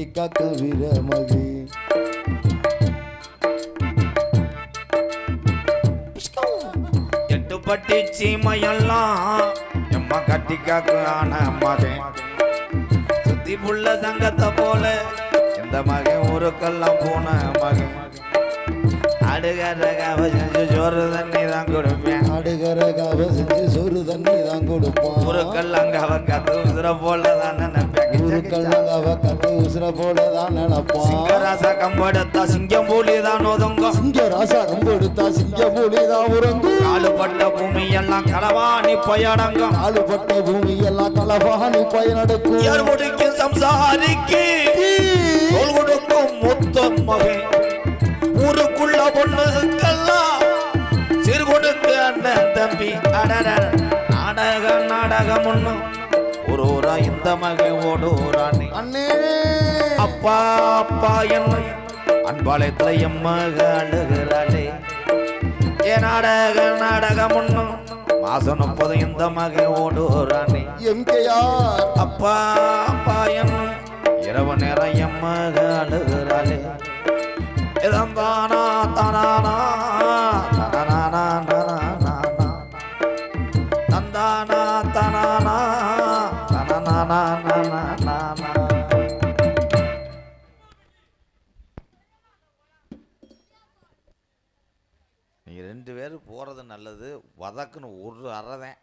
கட்டி காக்க வீரமகி எட்டு பட்டி சீமையெல்லாம் எம்மா கட்டி காக்கான மகன். சுத்தி புள்ள தங்கத்தை போல இந்த மகன் ஊருக்கெல்லாம் போன மகன். அடுகரகாவ செஞ்சு சோறு தண்ணி தான் கொடுப்பேன். ஆடுகிற காவ செஞ்சு சோறு தண்ணி தான் கொடுப்பான். ஊருக்கெல்லாம் கவ கத்து உசுர போல தான் நினைப்பேன். ஊருக்கெல்லாம் காவ கட்டி உசுர போல தான் நினைப்பான் சிங்கராசா கம்பெடுத்தா சிங்கம் பூலி தான் ஒதுங்கும். சிங்க ராசா ரொம்ப எடுத்தா சிங்க மூலி தான் உறங்கும் காலுப்பட்ட பூமி எல்லாம் களவாணி பயணங்கும் ஆளுபட்ட பூமி எல்லாம் கலவாணி பயனடைக்கும் யார் முடிக்கும் சம்சாரிக்கு? தோல் கொடுக்கும் முத்த மகன் ஊருக்குள்ள பொண்ணுக்கெல்லாம் சிறு கொடுக்க அண்ணன் தம்பி. அடட. நாடகம் ஒரு ஊரா இந்த மகன் ஓடூரானே. அண்ணே. அப்பா அப்பா என்ன அன்பாளையத்துல எம்மக அழுகிறாளே ஏ நாடக நாடகம் ஒண்ணும் மாசம் முப்பது இந்த மகன் ஓடூரானே. எம்கேஆர். அப்பா அப்பா என்ன இரவு நேரம் எம்மக அழுகிறாளே இதந்தானா தனானா ரெண்டு பேர் போகிறது நல்லது. வதக்குன்னு ஒரு அறதேன்.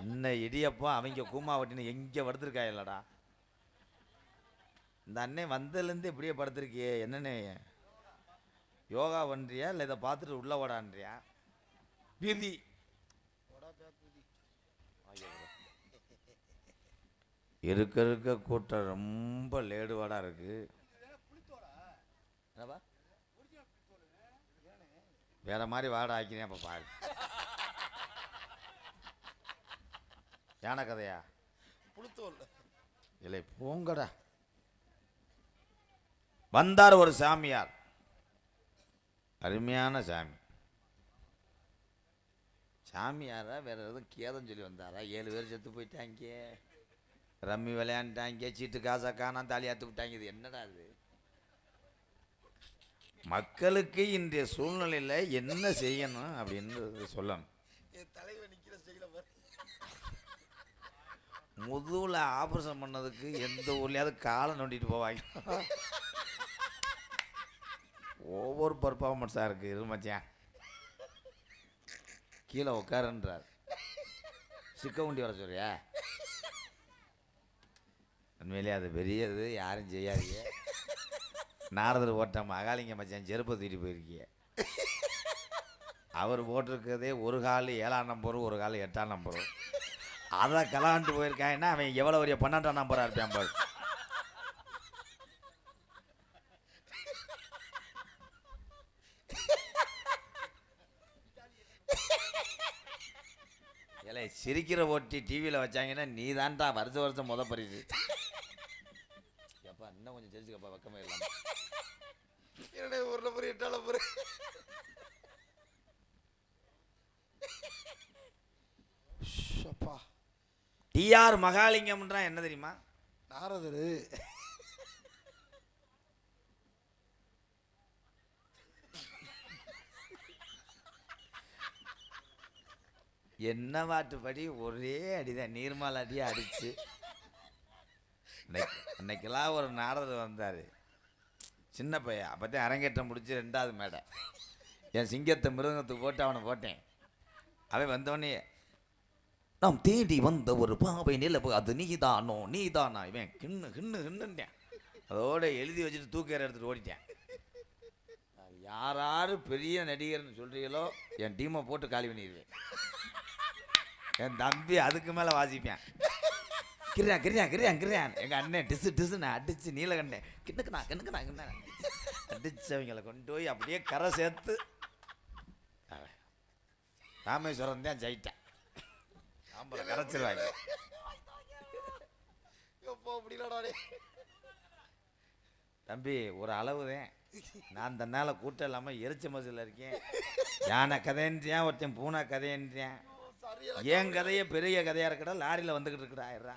என்ன இடியப்போ அவங்க கூமா வட்டின்னு எங்கே படுத்திருக்காயில்லடா இந்த அண்ணன் வந்ததுலேருந்து இப்படியே படுத்துருக்கியே என்னண்ணே? யோகா பண்ணுறியா இல்லை இதை பார்த்துட்டு உள்ள ஓடான்றியா விதி இருக்க இருக்க கூட்டம் ரொம்ப லேடுவாடாக இருக்குது என்னப்பா? வேற மாதிரி வாடா ஆக்கினேன் அப்போ பாரு. யானை கதையா? இல்லை போங்கடா. வந்தார் ஒரு சாமியார். அருமையான சாமி. சாமியாரா வேற எதுவும் கேதம் சொல்லி வந்தாரா? ஏழு பேர் செத்து போயிட்டாங்க. ரம்மி விளையாண்டாங்க சீட்டு காசா காணாம் தாலியாத்து விட்டாங்க. இது என்னடா இது? மக்களுக்கு இன்றைய சூழ்நிலையில் என்ன செய்யணும் அப்படின்னு சொல்லணும். முதுகுல ஆபரேஷன் பண்ணதுக்கு எந்த ஊர்லயாவது காலை நோண்டிட்டு போவாங்க. ஒவ்வொரு பர்ஃபார்மன்ஸாக இருக்கு. இரு மச்சான். கீழே உட்காருன்றார் சிக்க உண்டி வர சொல்றியா? உண்மையிலேயே அது பெரியது. யாரும் செய்யாதீங்க. நாரதர் போட்ட மகாலிங்க மச்சான் செருப்பை தூக்கிட்டு போயிருக்கீங்க. அவர் போட்டிருக்கிறதே ஒரு கால் ஏழாம் நம்பரும் ஒரு கால் எட்டாம் நம்பரும் அதை கலாண்டு போயிருக்காங்கன்னா அவன் எவ்வளோ பெரிய பன்னெண்டாம் நம்பராக இருப்பான் பாரு. சிரிக்கிற ஓட்டி டிவியில் வச்சாங்கன்னா நீ தான்டா வருஷ வருஷம் முத பரிசு. இன்னும் கொஞ்சம் சிரிச்சுக்கப்பா வெக்கமே இல்லாம. என்னடே ஒரு நம்பர் எட்டாம் நம்பர் அப்பா. டிஆர் மகாலிங்கம்ன்றா என்ன தெரியுமா? நாரதரு. என்ன பாட்டுப்படி ஒரே அடிதான். நீர்மால் அடியே அடிச்சு அன்னைக்கெல்லாம் ஒரு நாடகர் வந்தார். சின்ன பையன். அப்போதான் அரங்கேற்றம் முடிச்சு ரெண்டாவது மேடை. என் சிங்கத்தை மிருகத்துக்கு போட்டு அவனை போட்டேன். அவன் வந்தவொடனே நாம் தேடி வந்த ஒரு பாவை நிலவு அது நீதானோ நீதானா? இவன் கிண்ணு கிண்ணு கிண்ணுட்டேன் அதோட எழுதி வச்சுட்டு தூக்கிற எடுத்துட்டு ஓடிட்டேன். யார் யார் பெரிய நடிகர்னு சொல்கிறீங்களோ என் டீமை போட்டு காலி பண்ணிடுவேன். என் தம்பி அதுக்கு மேலே வாசிப்பேன். கிரியா கிரியா கிரியா கிரியான் எங்கள் அண்ணன் டிசு டிசுன்னு அடிச்சு நீலகண்டேன் கிண்ணுக்குண்ணா கிண்ணுக்குண்ணா கிண்ணா அடிச்சவங்களை கொண்டு போய் அப்படியே கரை சேர்த்து. ராமேஸ்வரம் தான் ஜெயிட்டேன் ஆம்பளை கரைச்சிருவாங்க. தம்பி ஒரு அளவுதான். நான் தன்னால கூட்டம் இல்லாமல் எரிச்ச மசில் இருக்கேன். யானை கதைன்றியான் ஒருத்தன் பூனை கதைன்றியான் என் கதையே பெரிய கதையாக இருக்கடா லாரியில் வந்துக்கிட்டு இருக்கடா ஆயிடுறா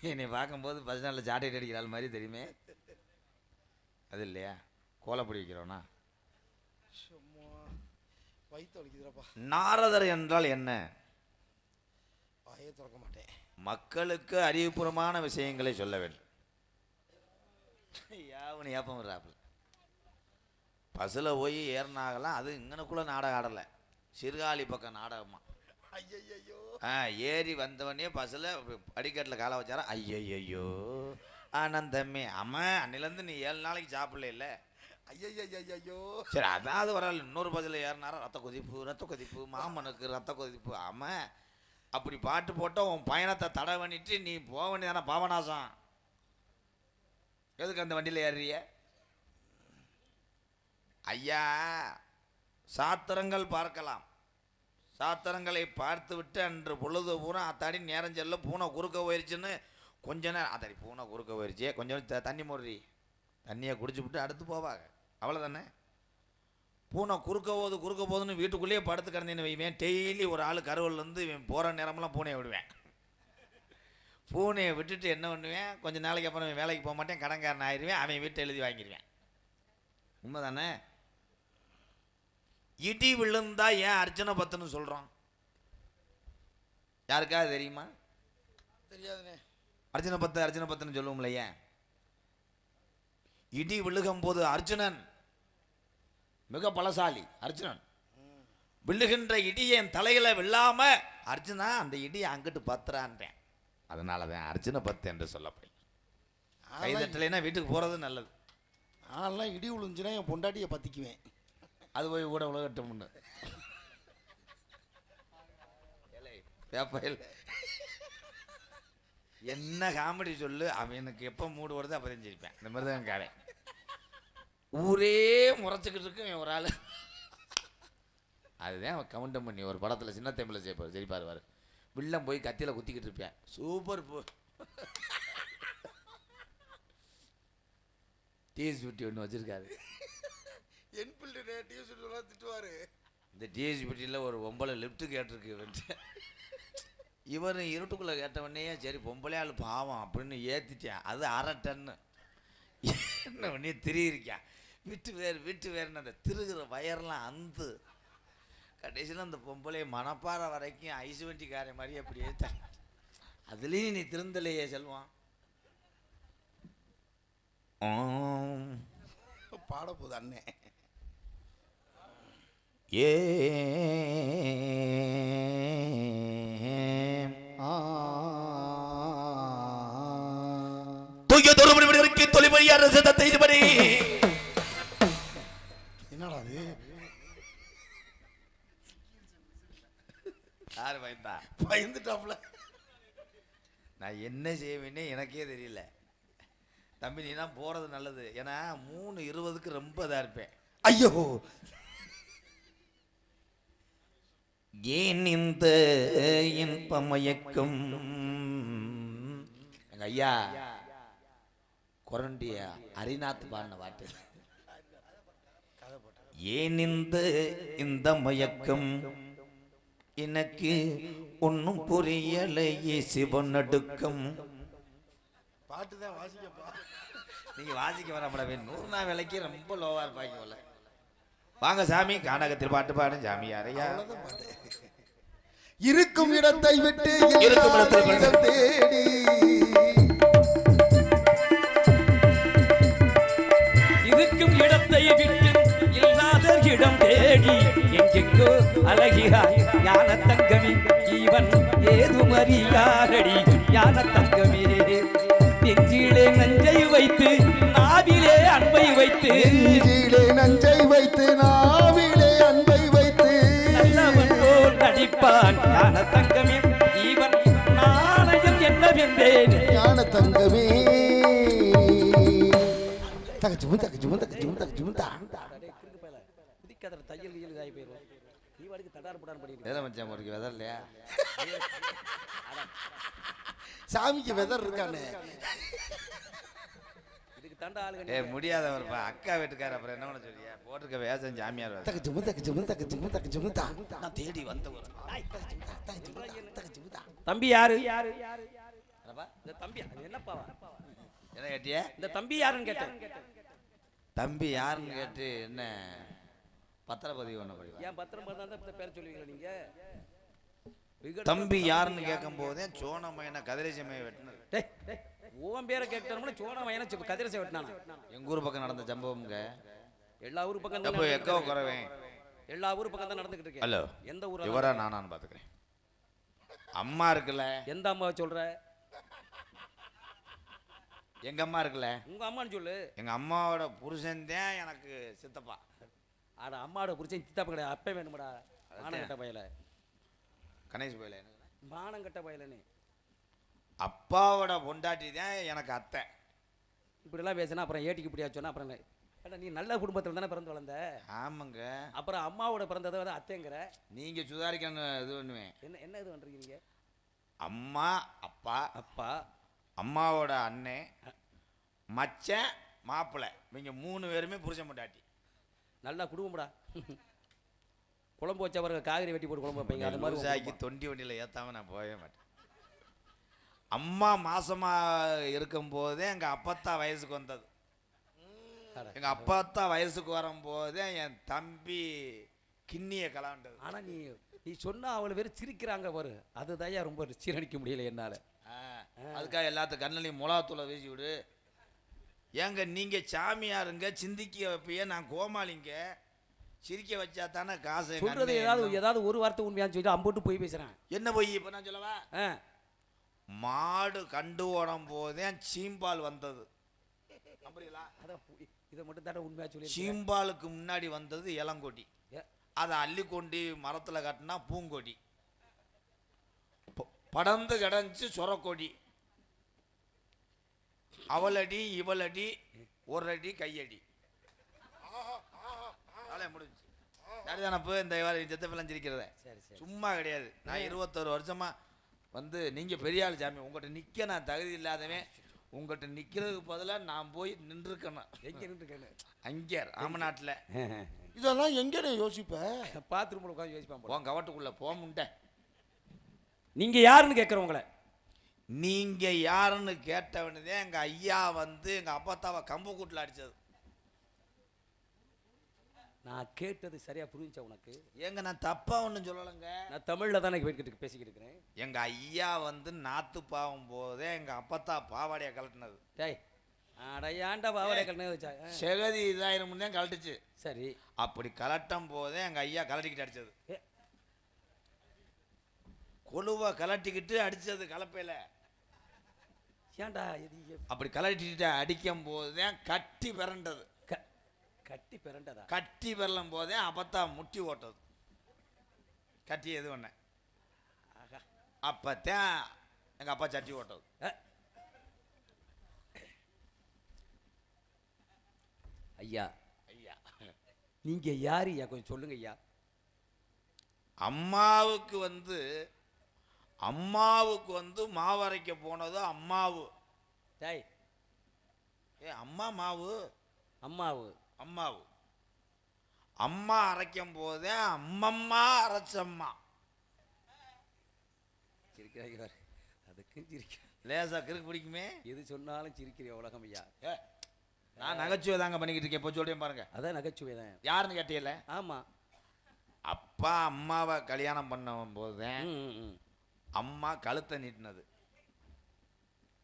என்னை பார்க்கும்போது பஸ் நாளில் சாட்டிட்டு அடிக்கிற ஆள் மாதிரி தெரியுமே. அது இல்லையா? கோலப்பொடி வலிக்குதுறப்பா நாரதர் என்றால் என்ன? வாயே திறக்க மாட்டேன். மக்களுக்கு அறிவுபூர்வமான விஷயங்களை சொல்ல வேண்டும். யாவனு ஏப்பம் விடுறாப்புல. பஸ்ஸில் போய் ஏறினாகலாம் அது இங்கனக்குள்ள நாடகம் ஆடலை. சிறுகாலி பக்கம் நாடகமா? ஐயையோ ஆ ஏறி வந்தவனே பஸ்ஸில் அடிக்கட்டில் காலை வச்சாரா? ஐயையோ ஆனந்தமே. அம்மா அன்னிலேருந்து நீ ஏழு நாளைக்கு சாப்பிடல இல்லை? ஐயையோ சரி அதாவது வரல இன்னொரு பஸ்ஸில் ஏறினாரா? ரத்த கொதிப்பு ரத்த கொதிப்பு மாமனுக்கு ரத்த கொதிப்பு. ஆமாம் அப்படி பாட்டு போட்டால் உன் பயணத்தை தடை பண்ணிட்டு நீ போக வேண்டியதானே பாவநாசம்? எதுக்கு அந்த வண்டியில் ஏறுறிய ஐயா சாத்திரங்கள் பார்க்கலாம். சாத்திரங்களை பார்த்து விட்டு அன்று பொழுது பூரா அத்தாடி நேரம் செல்ல பூனை குறுக்க போயிருச்சுன்னு கொஞ்ச நேரம் அத்தாடி பூனை குறுக்க போயிருச்சு. கொஞ்சம் தண்ணி முறி தண்ணியை குடிச்சு விட்டு அடுத்து போவாங்க. அவ்வளோதானே பூனை குறுக்க போகுது குறுக்க போகுதுன்னு வீட்டுக்குள்ளேயே படுத்து கிடந்தேன்னு வைவேன் டெய்லி ஒரு ஆள் கருவிலேருந்து இவன் போகிற நேரமெல்லாம் பூனையை விடுவேன். பூனையை விட்டுட்டு என்ன பண்ணுவேன்? கொஞ்சம் நாளைக்கு அப்புறம் வேலைக்கு போக மாட்டேன். கடன்காரன் ஆயிடுவேன். அவன் வீட்டை எழுதி வாங்கிடுவேன். உண்மைதானே? இடி விழுந்தா ஏன் அர்ச்சனை பத்துன்னு சொல்கிறோம் யாருக்காவது தெரியுமா? தெரியாதுண்ணே. அர்ச்சனை பத்து அர்ச்சனை பத்துன்னு சொல்லுவோம்ல ஏன்? இடி விழுகும் போது அர்ஜுனன் மிக பலசாலி அர்ஜுனன். விழுகின்ற இடி என் தலையில விழாம அர்ஜுனா அந்த இடி அங்கிட்டு பத்துறான்றேன். அதனால தான் அர்ஜுன பத்து என்று சொல்லப்படும் கை தட்டலைன்னா வீட்டுக்கு போறது நல்லது. நான்லாம் இடி விழுந்துச்சுன்னா என் பொண்டாட்டியை பற்றிக்குவேன் அது போய் கூட உலகட்டும் முன்னு. என்ன காமெடி சொல்லு அவனுக்கு எப்போ மூடு வருதோ அப்போ தெரிஞ்சிருப்பேன் இந்த மாதிரி தான் காரன் ஊரே முறைச்சிக்கிட்டு இருக்கும் ஒரு ஆள். அதுதான் அவன் கவுண்டம் பண்ணி ஒரு படத்தில் சின்ன தமிழில் சேர்ப்பார் சரி பாருவார் வில்லம் போய் கத்தியில் குத்திக்கிட்டு இருப்பேன். சூப்பர் போ. டிஎஸ் பியூட்டி ஒன்று வச்சுருக்காரு. என் பிள்ளை டியூஷன் சொல்ல திட்டுவாரு. இந்த டிஎஸ்பிடியில் ஒரு பொம்பளை லிஃப்ட் கேட்டிருக்கு இவன்ட்டு இவர் இருட்டுக்குள்ளே கேட்டவொடனே சரி பொம்பளை ஆள் பாவம் அப்படின்னு ஏற்றிட்டேன் அது அரை டன்னு. என்ன பண்ணி திரியிருக்கான் விட்டு வேறு விட்டு வேறுன்னு அந்த திருகிற வயர்லாம் அந்து. கடைசியில் அந்த பொம்பளை மணப்பாறை வரைக்கும் ஐஸ் வண்டிக்கார மாதிரி அப்படி ஏற்றாங்க அதுலேயும் நீ திருந்தலையே செல்வான். பாட போகுது அண்ணே. ஏ ஆ. தூய தொழுபடி தொழில்மொழியார் சித்தத்தை இதுபடி. என்னடா அது? யாரு பயந்தா? பயந்துட்டாப்ல. நான் என்ன செய்வேன்னே எனக்கே தெரியல. தம்பி நீ தான் போறது நல்லது. ஏன்னா மூணு இருபதுக்கு ரொம்ப இதாக இருப்பேன். ஐயோ! ஏன் இந்த இன்பமயக்கம் எங்க ஐயா குரண்டிய அரிநாத் பாடின பாட்டு. ஏன் இந்த இந்த மயக்கம். எனக்கு ஒன்றும் புரியலையே சிவனடுக்கம் பாட்டு தான் வாசிக்கப்பா. நீங்க வாசிக்க வரப்படவே நூறு நாள் விலைக்கு ரொம்ப லோவா இருப்பாங்க போல. வாங்க சாமி கானகத்தில் பாட்டு பாடும் சாமி யாரையா? அவ்வளவுதான் பாட்டு இருக்கும் இடத்தை விட்டு இருக்கும் இடத்தை தேடி. இருக்கும் இடத்தை விட்டு இல்லாத இடம் தேடி. எங்கெங்கோ அழகிறாய் ஞான தங்கமே இவன் ஏதும் அறியாரடி ஞான தங்கமே நெஞ்சிலே நஞ்சை வைத்து வைத்து நெஞ்சிலே நஞ்சை வைத்து நாவிலே அன்பை வைத்து. நல்லவன் போல் நடிப்பான் ஞான தங்கமே இவன் நாணயம் என்னவென்றேன். ஞான தங்கமே தகச்சுமு தகச்சுமு தகச்சுமு தகச்சுமு தையல் கையல் காய் போயிடும் நீ வாடுக்கு தடார் புடார் பண்ணி வேலை மச்சான் இருக்கு வெதர் இல்லையா? சாமிக்கு வெதர் இருக்கானே. தாண்டா ஆளுங்க ஏ முடியாதவர்ப்பா. அக்கா வீட்டுக்கார அப்புறம் என்ன பண்ண சொல்றியா போட்டிருக்க வேஷம் ஜாமியார் வேஷம். தகச்சுமு தகச்சுமு தகச்சுமு தகச்சுமு தா நான் தேடி வந்தவர் தம்பி யாரு? யாரு? என்னப்பா இந்த தம்பி அது என்னப்பாவா என்ன கேட்டியே? இந்த தம்பி யாருன்னு கேட்டேன். தம்பி யாருன்னு கேட்டு என்ன? பத்திரப்பதிவு பண்ண படிவா ஏன் பத்திரம் பார்த்தா தான் பேர சொல்லுவீங்களா நீங்க? விகட- தம்பி யாருன்னு கேட்கும் போதே சோனமையனை கதிரேசமையை வெட்டினது உன் பேரை கேட்கணும்னா சோழ வயன கதிரசை வெட்டினானா? எங்க ஊர் பக்கம் நடந்த சம்பவம்ங்க. எல்லா ஊர் பக்கம் எக்கோ குறவேன். எல்லா ஊர் பக்கம் தான் நடந்துகிட்டு இருக்கு. ஹலோ எந்த ஊர் இவரா நானான்னு பாத்துக்கிறேன். அம்மா இருக்குல்ல? எந்த அம்மாவை சொல்ற? எங்க அம்மா இருக்குல்ல? உங்க அம்மான்னு சொல்லு. எங்க அம்மாவோட புருஷன் தான் எனக்கு சித்தப்பா. ஆனா அம்மாவோட புரிச்சேன் சித்தாப்ப கிடையாது. அப்பே வேணுமாடா? மானம் கட்ட பயல. கணேஷ் கோயில மானம் கட்ட பயலன்னு அப்பாவோட பொண்டாட்டி தான் எனக்கு அத்தை. இப்படிலாம் பேசினா அப்புறம் ஏட்டிக்கு இப்படியா சொன்னா அப்புறம்? ஏடா, நீ நல்ல குடும்பத்தில் தானே பிறந்து வளர்ந்த? ஆமாங்க. அப்புறம் அம்மாவோட பிறந்ததை வந்து அத்தைங்கிற? நீங்க சுதாரிக்கணும் இது பண்ணுவேன் என்ன என்ன இது பண்றீங்க? நீங்க அம்மா அப்பா அப்பா. அம்மாவோட அண்ணன் மச்சன் மாப்பிள்ளை. இவங்க மூணு பேருமே புருஷன் பொண்டாட்டி. நல்லா குடும்பம்டா. குழம்பு வச்ச பிறகு காய்கறி வெட்டி போட்டு குழம்பு வைப்பீங்க. அது மாதிரி குடும்பம். தொண்டி வண்டியில் ஏத்தாம நான் போகவே மாட்டேன். அம்மா மாசமா இருக்கும் போதே எங்க அப்பத்தா வயசுக்கு வந்தது. எங்க அப்பத்தா வயசுக்கு வரும்போதே என் தம்பி கிண்ணிய கலாண்டது. ஆனா நீ நீ சொன்னா அவளை வெறும் சிரிக்கிறாங்க பாரு. அதுதான் ரொம்ப சீரணிக்க முடியல என்னால. அதுக்காக எல்லாத்து கண்ணிலையும் மிளகாத்தூளை வீசி விடு. ஏங்க நீங்க சாமியாருங்க சிந்திக்க வைப்பிய நான் கோமாளிங்க. சிரிக்க வச்சா தானே காசு சொல்றது ஏதாவது. ஏதாவது ஒரு வார்த்தை உண்மையான்னு சொல்லி அம்புட்டு போய் பேசுறேன். என்ன போய் இப்ப நான் சொல்லவா? மாடு கண்டு ஓடும் போதே சீம்பால் வந்தது. அப்படிங்களா அதான் இதை மட்டும் தானே உண்மையா சொல்லி சீம்பாலுக்கு முன்னாடி வந்தது இளங்கொடி. அதை அள்ளி கொண்டு மரத்தில் கட்டினா பூங்கொடி ப- படர்ந்து கிடந்துச்சு சொரக்கொடி. அவளடி இவளடி ஒரு அடி கையடி. வேலையை முடிஞ்சு சரிதானப்பு இந்த செத்த பிள்ளை சிரிக்கிறத சரி சரி. சும்மா கிடையாது. நான் இருபத்தொரு வருஷமா வந்து நீங்க பெரிய ஆள் சாமி உங்கள்கிட்ட நிக்க நான் தகுதி இல்லாதவன் உங்கள்கிட்ட நிக்கிறதுக்கு பதிலாக நான் போய் நின்றுக்கணும் எங்க நின்று அங்கே ராமநாட்டில். இதெல்லாம் எங்கடே யோசிப்ப? பாத்ரூம்ல உட்காந்து யோசிப்பான் போல. உன் கவட்டுக்குள்ள போக முண்டை. நீங்க யாருன்னு கேட்கறவங்கள? நீங்க யாருன்னு கேட்டவனதே எங்க ஐயா வந்து எங்க அப்பத்தாவை கம்பு கூட்டில் அடிச்சது. நான் கேட்டது சரியா புரிஞ்சா உனக்கு? ஏங்க நான் தப்பா ஒன்றும் சொல்லலைங்க. நான் தமிழ்ல தானே கேட்டுக்கிட்டு பேசிக்கிட்டு இருக்கிறேன். எங்க ஐயா வந்து நாத்து பாவும் போதே எங்க அப்பத்தா பாவாடையை கழட்டினது. டேய் அடையாண்டா பாவடை கண்ணு வச்சா? செகதி இதாயிரம் தான் கழட்டுச்சு. சரி. அப்படி கலட்டும் போதே எங்க ஐயா கலட்டிக்கிட்டு அடிச்சது. ஏ. கொலுவை கலட்டிக்கிட்டு அடிச்சது கலப்பையில. ஏன்டா அப்படி கலட்டிட்டு அடிக்கும் போதுதான் கட்டி பிறண்டது. கட்டி பிறண்டதா? கட்டி பெறலும் போதே அப்பத்தா முட்டி ஓட்டது. கட்டி எது ஆகா. அப்பத்தான் எங்க அப்பா சட்டி ஓட்டது. ஐயா. ஐயா. நீங்க யாரு ஐயா? கொஞ்சம் சொல்லுங்க ஐயா. அம்மாவுக்கு வந்து அம்மாவுக்கு வந்து மாவரைக்க போனது அம்மாவு. டேய். ஏ அம்மா மாவு. அம்மாவு. அம்மாவு அம்மா அரைக்கும் போதே அம்மம்மா அரைச்சம்மா. சிரிக்கிறாங்க பாரு. அதுக்கு சிரிக்க லேசா கிறுக்கு பிடிக்குமே? எது சொன்னாலும் சிரிக்கிற உலகம் ஐயா? நான் நகைச்சுவை தாங்க பண்ணிக்கிட்டு இருக்கேன். இப்போ சொல்றேன் பாருங்க. அதான் நகைச்சுவை தான். யாருன்னு கேட்டீங்கல்ல? ஆமா. அப்பா அம்மாவை கல்யாணம் பண்ண போதுதான் ம், ம், ம். அம்மா கழுத்தை நீட்டினது.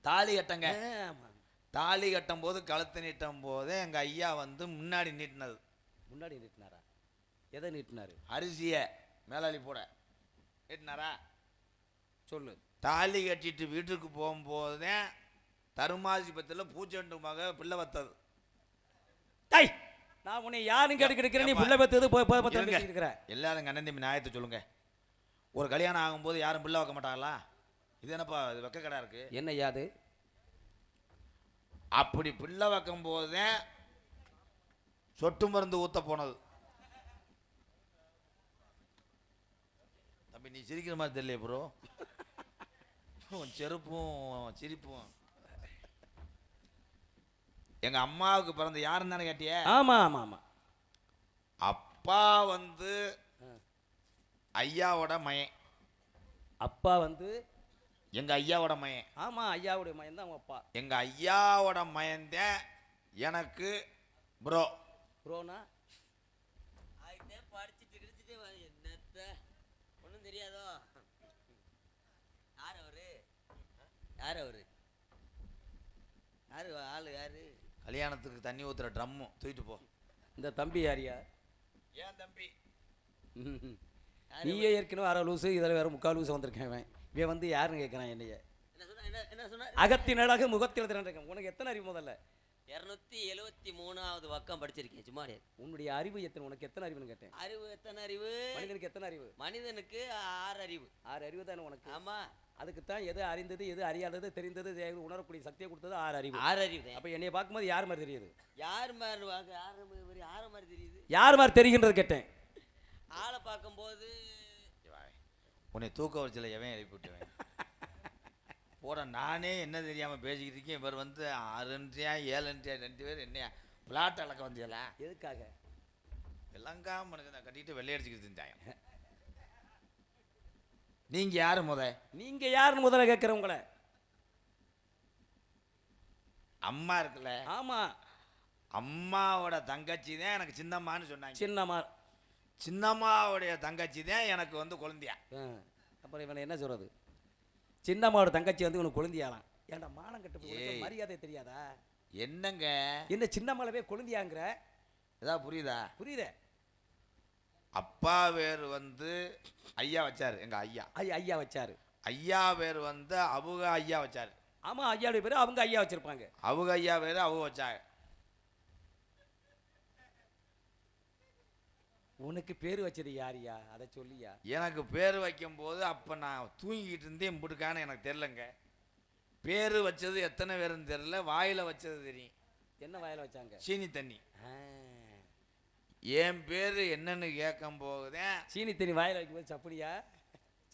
தாலி கட்டங்க. ஆமா. தாலி கட்டும் போது கழுத்தை நீட்டும் போது எங்க ஐயா வந்து முன்னாடி நீட்டினது. முன்னாடி நீட்டினாரா? எதை நீட்டினாரு? அரிசியை மேலாளி போட. நீட்டினாரா? சொல்லு. தாலி கட்டிட்டு வீட்டுக்கு போகும்போதுதான் தருமாசிபத்தில் பூச்செண்டு மக பிள்ளை வத்தது. டேய் நான் உன்னை யாரும் கிடைக்கிறேன் நீ புள்ள பத்தது போய் போய் பத்து இருங்க. இருக்கிற. எல்லாரும் அண்ணன் தம்பி நியாயத்தை சொல்லுங்க. ஒரு கல்யாணம் ஆகும்போது யாரும் பிள்ளை வைக்க மாட்டாங்களா? இது என்னப்பா இது வெக்க கடை இருக்கு. என்ன யாது அப்படி பிள்ளை வைக்கும் போதுதான் சொட்டு மருந்து ஊத்த போனது. தம்பி நீ சிரிக்கிற மாதிரி தெரியல ப்ரோ செருப்பும் சிரிப்பும். எங்க அம்மாவுக்கு பிறந்த யாருன்னு தானே கேட்டிய? ஆமா ஆமா ஆமா. அப்பா வந்து ஐயாவோட மயன் அப்பா வந்து எங்க ஐயாவோட மயன். ஆமா ஐயாவுடைய மயன் தான் அப்பா. எங்க ஐயாவோட மயன்தான் எனக்கு ப்ரோ ப்ரோனா படிச்சுட்டு கிடிச்சிட்டு என்னத்த? ஒன்றும் தெரியாதோ? யார் அவரு? யார் அவரு? யாரு ஆளு யாரு? கல்யாணத்துக்கு தண்ணி ஊத்துற ட்ரம்மு தூக்கிட்டு போ. இந்த தம்பி யாரியா ஏன் தம்பி. நீயே ஏற்கனவே அரை லூசு இதில் வேற முக்கால் லூசு வந்திருக்கேன் இவன் வந்து யாருன்னு கேட்குறான் என்னைய? என்ன என்ன என்ன அகத்தின் அழகு முகத்தில் திரண்டிருக்கேன் உனக்கு எத்தனை அறிவு முதல்ல? இரநூத்தி எழுவத்தி மூணாவது பக்கம் படிச்சிருக்கேன் சும்மா. உன்னுடைய அறிவு எத்தனை? உனக்கு எத்தனை அறிவுன்னு கேட்டேன். அறிவு எத்தனை அறிவு? மனிதனுக்கு எத்தனை அறிவு? மனிதனுக்கு ஆறு அறிவு. ஆறு அறிவு தானே உனக்கு? ஆமா. அதுக்கு தான் எது அறிந்தது எது அறியாதது தெரிந்தது உணரக்கூடிய சக்தியை கொடுத்தது ஆறு அறிவு. ஆறு அறிவு அப்போ என்னைய பார்க்கும்போது யார் மாதிரி தெரியுது? யார் மாதிரி வாங்க யார் மாதிரி யார் மாதிரி தெரியுது? யார் மாதிரி தெரிகின்றது கேட்டேன். ஆளை பார்க்கும்போது உன்னை தூக்க வச்சல எவன் எழுப்பி விட்டுவேன் போட நானே என்ன தெரியாம பேசிக்கிட்டு இருக்கேன். இவர் வந்து ஆறுன்றியா ஏழுன்றியா ரெண்டு பேர் என்னையா? விளாட்டு அளக்க வந்தீங்களா எதுக்காக? வெள்ளங்கா மனுஷனை கட்டிட்டு வெள்ளையடிச்சுக்கிட்டு இருந்தாங்க நீங்க யாரு முத? நீங்க யாருன்னு முதல்ல கேட்குறேன் உங்களை. அம்மா இருக்குல்ல? ஆமா. அம்மாவோட தங்கச்சி தான் எனக்கு சின்னம்மான்னு சொன்னாங்க. சின்னமா சின்னம்மாவுடைய தங்கச்சி தான் எனக்கு வந்து குழந்தையா. அப்புறம் இவனை என்ன சொல்றது? சின்னம்மாவோட தங்கச்சி வந்து இவனுக்கு குழந்தையாலாம் ஏன்டா மானம் கட்டு போய் உனக்கு. மரியாதை தெரியாதா? என்னங்க? என்ன சின்னம்மாலவே குழந்தையாங்கிற? ஏதாவது புரியுதா? புரியுதே. அப்பா பேர் வந்து ஐயா வச்சாரு எங்க ஐயா. ஐயா ஐயா வச்சாரு. ஐயா பேர் வந்து அவங்க ஐயா வச்சாரு. ஆமா ஐயாவுடைய பேரு அவங்க ஐயா வச்சிருப்பாங்க. அவங்க ஐயா பேர் அவங்க வச்சாங்க. உனக்கு பேர் வச்சது யாரியா அதை சொல்லியா எனக்கு பேர் வைக்கும்போது அப்போ நான் தூங்கிக்கிட்டு இருந்தேன் முடுக்கான்னு எனக்கு தெரிலங்க பேர் வச்சது எத்தனை பேருன்னு தெரில வாயில் வச்சது தெரியும். என்ன வயல வச்சாங்க? சீனி தண்ணி. என் பேர் என்னன்னு கேட்கும் போகுதேன் சீனி தண்ணி வாயில வைக்கும்போது சப்படியா?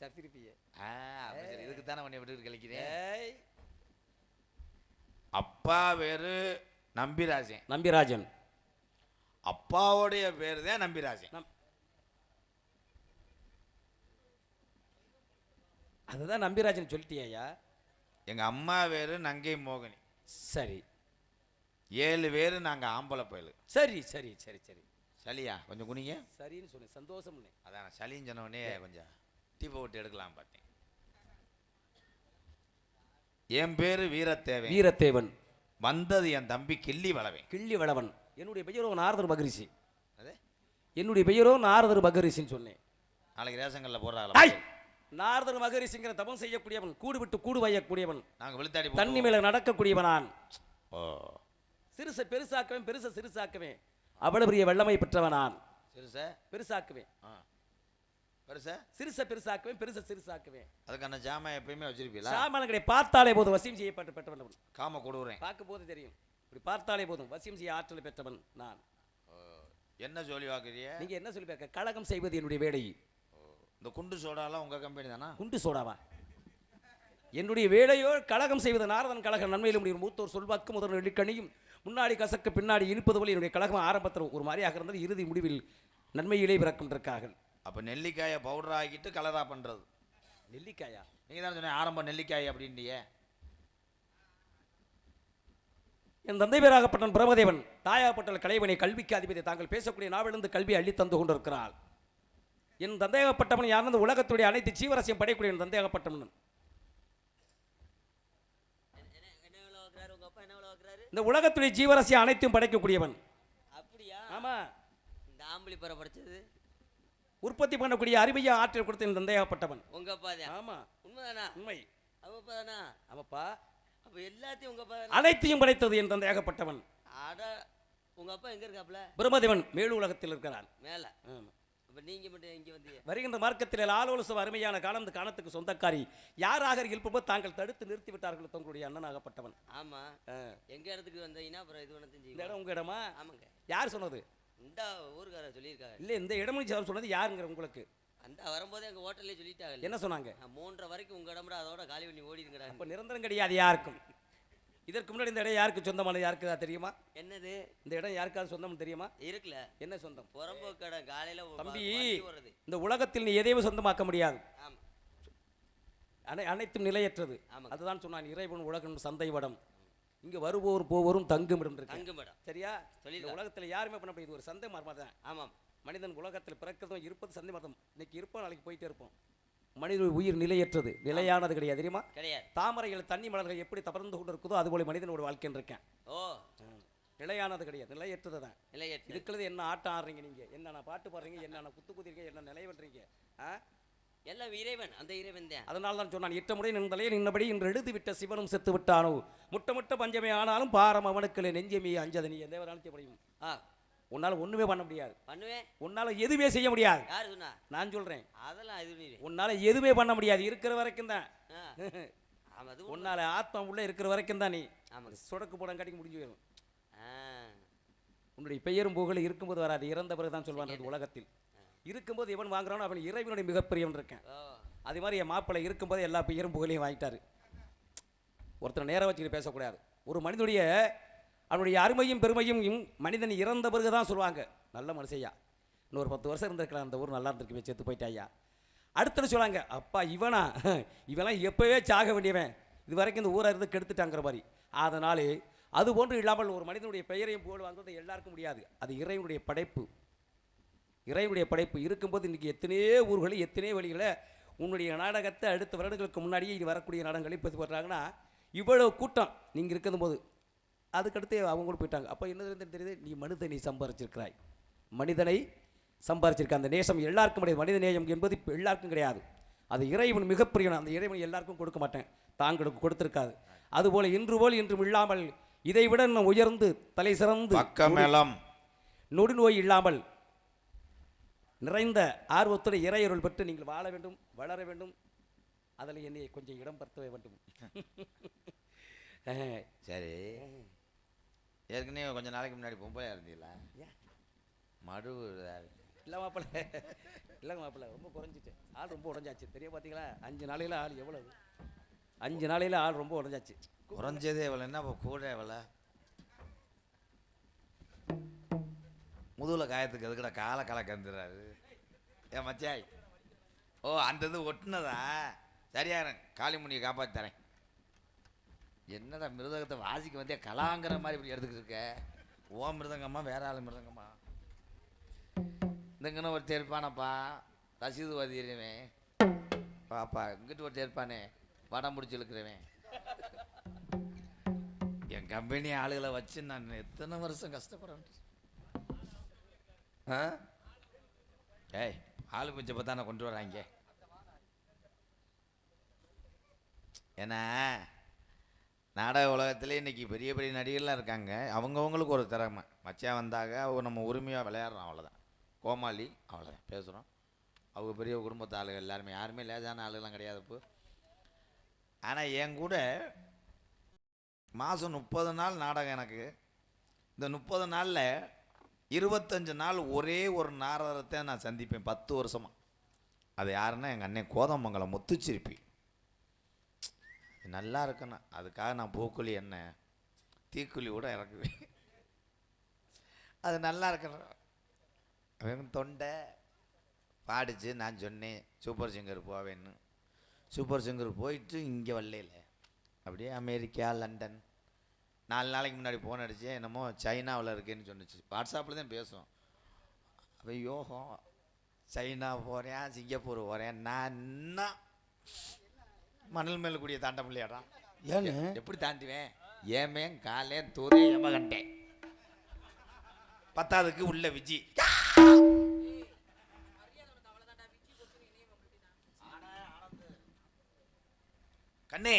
சப்பிருப்பியே ஆ சரி இதுக்கு தானே உன்னை விட்டு கழிக்கிறேன்? அப்பா பேர் நம்பிராஜன். நம்பிராஜன். அப்பாவுடைய பேர் தான் நம்பிராஜன். நம் அதுதான் நம்பிராஜன் சொல்லிட்டியா எங்கள் அம்மா பேர் நங்கை மோகினி. சரி. ஏழு பேர் நாங்கள் ஆம்பளை பயலு சரி சரி சரி சரி. சளியா? கொஞ்சம் குனிங்க. சரின்னு சொன்னேன். சந்தோஷம்னே அதான் சளின்னு சொன்னவொடனே கொஞ்சம் டீ போட்டு எடுக்கலாம் பார்த்தேன். என் பேர் வீரத்தேவன். வீரத்தேவன். வந்தது என் தம்பி கிள்ளி வளவன். கிள்ளி வளவன். என்னுடைய பெயரோ நாரதர் மகரிஷி அது? என்னுடைய பெயரோ நாரதர் மகரிஷின்னு சொன்னேன். நாளைக்கு ரேஷன்களில்! போடுறாங்களா? நாரதர் மகரிஷிங்கிற தபம் செய்யக்கூடியவன் கூடு விட்டு கூடு வையக்கூடியவன் நாங்கள் விழுத்தாடி தண்ணி மேல நடக்கக்கூடியவன் நான் ஓ. சிறுசை பெருசாக்குவேன் பெருசை சிறுசாக்குவேன். அவ்வளவு பெரிய வெள்ளமை பெற்றவன் நான் சரி சார் பெருசாக்குவேன் பெருசா? சிறுசை பெருசாக்குவேன் பெருசை சிறுசாக்குவேன். அதுக்கான ஜாமான் எப்பயுமே வச்சிருப்பீங்களா? சாமான்களை பார்த்தாலே போதும் வசியம் செய்யப்பட்டு பெற்றவன். காம கொடுக்குறேன் பார்க்கும் போது தெரியும். இப்படி பார்த்தாலே போதும். வசியம் செய்ய ஆற்றல் பெற்றவன் நான். என்ன சொல்லி வாக்குறிய நீங்க என்ன சொல்லி பார்க்க? கழகம் செய்வது என்னுடைய வேலை. இந்த குண்டு சோடாலாம் உங்கள் கம்பெனி தானா? குண்டு சோடாவா? என்னுடைய வேலையோ கழகம் செய்வது நாரதன் கழகம். நன்மையில் முடியும் மூத்தோர் சொல்வாக்கு முதல் நெல்லிக்கணியும் முன்னாடி கசக்க பின்னாடி இனிப்பது போல என்னுடைய கழகம் ஆரம்பத்தில் ஒரு மாதிரியாக இருந்தது. இறுதி முடிவில் நன்மையிலே பிறக்கின்றிருக்கார்கள். அப்போ நெல்லிக்காயை பவுடர் ஆக்கிட்டு கலரா பண்ணுறது நெல்லிக்காயா? நீங்கள் தானே சொன்னேன் ஆரம்ப நெல்லிக்காய் அப்படின்ட்டியே என் தந்தை பேராகப்பட்டன் பிரமதேவன் தாயாகப்பட்டல் கலைவனை கல்விக்கு அதிபதி தாங்கள் பேசக்கூடிய நாவிலிருந்து கல்வி அள்ளி தந்து கொண்டிருக்கிறாள். என் தந்தையாகப்பட்டவன் யார்னது உலகத்துடைய அனைத்து ஜீவரசியம் படைக்கூடிய என் தந்தையாகப்பட்டவன். இந்த உலகத்துடைய ஜீவரசியம் அனைத்தையும் படைக்கக்கூடியவன். அப்படியா? ஆமா. இந்த ஆம்பளி பறை படிச்சது? உற்பத்தி பண்ணக்கூடிய அறிவையை ஆற்றல் கொடுத்த என் தந்தையாகப்பட்டவன். உங்க அப்பா தான்? ஆமா. உண்மைதானா? உண்மை. அவ அப்பா தானா? ஆமாப்பா. அப்ப எல்லாத்தையும் உங்க அப்பா அனைத்தையும் படைத்தது என் தந்தையாகப்பட்டவன் அட உங்க அப்பா எங்க இருக்காப்ல பிரமதேவன் மேலு உலகத்தில் இருக்கிறான். மேல? ஆமா. அப்ப நீங்க மட்டும் இங்க வந்தீங்க? வருகின்ற மார்க்கத்தில் ஆலோசம் அருமையான காலம் இந்த காலத்துக்கு சொந்தக்காரி. யாராக இருப்போம் தாங்கள் தடுத்து நிறுத்தி விட்டார்கள் தங்களுடைய அண்ணனாகப்பட்டவன் ஆமா. ஆ. எங்க இடத்துக்கு வந்தீங்கன்னா அப்புறம் இது ஒன்று இந்த இடம் உங்க இடமா? ஆமாங்க. யார் சொன்னது? இந்த ஊருக்காரர் சொல்லியிருக்காங்க இல்ல இந்த இடமும் சார் சொன்னது யாருங்கிற உங்களுக்கு? அந்த வரும்போதே எங்க ஹோட்டல்லே சொல்லிட்டாங்க என்ன சொன்னாங்க? மூன்றரை வரைக்கும் உங்க இடம்டா அதோட காலி பண்ணி ஓடிடுங்கடா அப்ப நிரந்தரம் கிடையாது யாருக்கும்? இதற்கு முன்னாடி இந்த இடம் யாருக்கு சொந்தமானது யாருக்கு தான் தெரியுமா? என்னது? இந்த இடம் யாருக்காவது சொந்தம் தெரியுமா? இருக்குல்ல. என்ன சொந்தம்? புறம்போக்கு இடம் காலையில தம்பி இந்த உலகத்தில் நீ எதையும் சொந்தமாக்க முடியாது. அனை அனைத்தும் நிலையற்றது. அதுதான் சொன்னான் இறைவன் உலகம் சந்தை வடம் இங்க வருவோர் போவோரும் தங்குமிடம் இருக்கு. தங்கும் இடம் சரியா உலகத்துல யாருமே பண்ண முடியாது ஒரு சந்தை மாதிரி தான் ஆமாம். மனிதன் உலகத்தில் பிறக்கிறதும் இருப்பது சந்தை மாதிரி இன்னைக்கு இருப்போம் நாளைக்கு போயிட்டே இருப்போம். மனித உயிர் நிலையற்றது. நிலையானது கிடையாது தெரியுமா? கிடையாது. தாமரைகள் தண்ணி மலர்கள் எப்படி தவறந்து கொண்டு இருக்குதோ அதுபோல மனிதனோட வாழ்க்கைன்னு இருக்கேன். ஓ. நிலையானது கிடையாது நிலையற்றது தான். நிலையற்ற இருக்கிறது என்ன ஆட்டம் ஆடுறீங்க நீங்க? என்னென்ன பாட்டு பாடுறீங்க? என்னென்ன குத்து குதிரீங்க என்ன நிலை பண்றீங்க ஆ? எல்லாம் இறைவன் அந்த இறைவன் தான். அதனால தான் சொன்னான் எட்ட முறை நின்றலே நின்றபடி இன்று எழுதி விட்ட சிவனும் செத்து விட்டானோ முட்ட முட்ட பஞ்சமே ஆனாலும் பாரம் அவனுக்கு நெஞ்சமே அஞ்சது நீ எந்த வேணாலும் முடியும் ஆ. உன்னால ஒண்ணுமே பண்ண முடியாது. பண்ணுவேன். உன்னால எதுவுமே செய்ய முடியாது. யார் சொன்னா? நான் சொல்றேன். அதெல்லாம் இது உன்னால எதுவுமே பண்ண முடியாது. இருக்கிற வரைக்கும் தான். உன்னால ஆத்மா உள்ள இருக்கிற வரைக்கும் தான் நீ ஆமாங்க சுடக்கு போடம் காட்டிக்கு முடிஞ்சு போயிடும் உன்னுடைய பெயரும் புகழும் இருக்கும்போது வராது. இறந்த பிறகு தான் சொல்வான் உலகத்தில். இருக்கும்போது எவன் வாங்குறானோ அவன் இறைவனுடைய மிகப்பெரியவன் இருக்கேன். அதே மாதிரி என் மாப்பிள்ளை இருக்கும்போது எல்லா பெயரும் புகழையும் வாங்கிட்டாரு. ஒருத்தர் நேரம் வச்சுக்கிட்டு பேசக்கூடாது. ஒரு மனிதனுடைய அவனுடைய அருமையும் பெருமையும் இம்- மனிதன் இறந்த பிறகு தான் சொல்லுவாங்க. நல்ல மனுஷையா இன்னொரு பத்து வருஷம் இருந்திருக்கலாம். அந்த ஊர் நல்லா இருந்திருக்குமே செத்து போயிட்டாயா அடுத்தது சொல்லுவாங்க அப்பா இவனா? இவெல்லாம் எப்போவே சாக வேண்டியவன். இது வரைக்கும் இந்த ஊரை இருந்து கெடுத்துட்டாங்கிற மாதிரி. அதனாலே அது போன்று இல்லாமல் ஒரு மனிதனுடைய பெயரையும் புகழ் வாங்குறது எல்லாருக்கும் முடியாது. அது இறைவனுடைய படைப்பு. இறைவனுடைய படைப்பு இருக்கும்போது இன்றைக்கி எத்தனையோ ஊர்களில் எத்தனையோ வழிகளை உன்னுடைய நாடகத்தை அடுத்த வருடங்களுக்கு முன்னாடியே இது வரக்கூடிய நாடகங்களை பதிவு பண்ணுறாங்கன்னா இவ்வளோ கூட்டம் நீங்கள் இருக்கும் போது அதுக்கடுத்து அவங்க கூட போயிட்டாங்க. அப்போ என்ன தெரியுது? நீ மனிதனை சம்பாரிச்சிருக்கிறாய். மனிதனை சம்பாரிச்சிருக்க. அந்த நேசம் எல்லாருக்கும் கிடையாது. மனித நேயம் என்பது இப்போ எல்லாருக்கும் கிடையாது. அது இறைவன் மிகப்பெரியவன். அந்த இறைவன் எல்லாருக்கும் கொடுக்க மாட்டேன். தாங்களுக்கு கொடுத்திருக்காது. அதுபோல இன்று போல் இன்றும் இல்லாமல் இதைவிட இன்னும் உயர்ந்து தலை சிறந்து பக்கமேளம் நொடுநோய் இல்லாமல் நிறைந்த ஆர்வத்தோடு இறையருள் பெற்று நீங்கள் வாழ வேண்டும் வளர வேண்டும். அதில் என்னை கொஞ்சம் இடம் படுத்த வேண்டும். சரி. ஏற்கனவே கொஞ்ச நாளைக்கு முன்னாடி பொம்பளையா இருந்தீங்களா? மடு இல்லை மாப்பிள்ள. இல்லை மாப்பிள்ள ரொம்ப குறைஞ்சிட்டு. ஆள் ரொம்ப உடஞ்சாச்சு. தெரிய பார்த்தீங்களா அஞ்சு நாளையில் ஆள் எவ்வளவு? அஞ்சு நாளையில் ஆள் ரொம்ப உடஞ்சாச்சு. குறைஞ்சதே எவ்வளோ என்ன கூட எவ்வளோ முதுகுல காயத்துக்கு எதுக்குடா காலை காலை கந்துறாரு ஏன் மச்சாய் ஓ அந்த இது ஒட்டுனதா? சரியா காளிமுனியை காப்பாற்றி தரேன். என்னடா மிருதகத்தை வாசிக்க வந்தே கலாங்கிற மாதிரி இப்படி எடுத்துக்கிட்டு இருக்க. ஓ மிருதங்கம்மா வேற ஆள் மிருதங்கம்மா. இந்தங்கன்னு ஒருத்தர் இருப்பானப்பா ரசீது வதிடுவேன் பாப்பா இங்கிட்டு ஒருத்தர் இருப்பானே படம் பிடிச்சிருக்கிறவன் என் கம்பெனி ஆளுகளை வச்சு நான் எத்தனை வருஷம் கஷ்டப்படுறேன். ஆ? ஏய் ஆளு பிச்சை தானே கொண்டு வராங்க. ஏன்னா நாடக உலகத்திலே இன்னைக்கு பெரிய பெரிய நடிகர்லாம் இருக்காங்க. அவங்கவுங்களுக்கு ஒரு திறமை. மச்சியாக வந்தாக அவங்க நம்ம உரிமையாக விளையாடுறோம் அவ்வளோதான் கோமாளி அவ்வளோதான் பேசுகிறோம் அவங்க பெரிய குடும்பத்து ஆளுகள் எல்லாருமே. யாருமே லேசான ஆளுகள்லாம் கிடையாது இப்போ ஆனால் என் கூட மாதம் முப்பது நாள் நாடகம் எனக்கு. இந்த முப்பது நாளில் இருபத்தஞ்சு நாள் ஒரே ஒரு நாரதத்தை நான் சந்திப்பேன். பத்து வருஷமாக அது யாருன்னா எங்கள் அண்ணன் கோதமங்கலம் முத்துச்சிருப்பி. நல்லா இருக்கணும். அதுக்காக நான் பூக்குழி என்ன? தீக்குழி கூட இறக்குவேன். அது நல்லா இருக்கணும். அவன் தொண்டை. பாடிச்சு நான் சொன்னேன் சூப்பர் சிங்கர் போவேன்னு. சூப்பர் சிங்கர் போயிட்டு இங்கே வரலையில அப்படியே அமெரிக்கா லண்டன். நாலு நாளைக்கு முன்னாடி ஃபோன் அடிச்சு என்னமோ சைனாவில் இருக்கேன்னு சொன்னிச்சு. வாட்ஸ்அப்பில் தான் பேசுவோம். அப்போ யோகம் சைனா போகிறேன் சிங்கப்பூர் போகிறேன் நான் என்ன மணல் மேல கூடிய தாண்ட முடியாடா ஏன்னு எப்படி தாண்டுவேன்? ஏமே காலே தூரே ஏம கண்டேன் பத்தாவதுக்கு உள்ள விஜி. கண்ணே!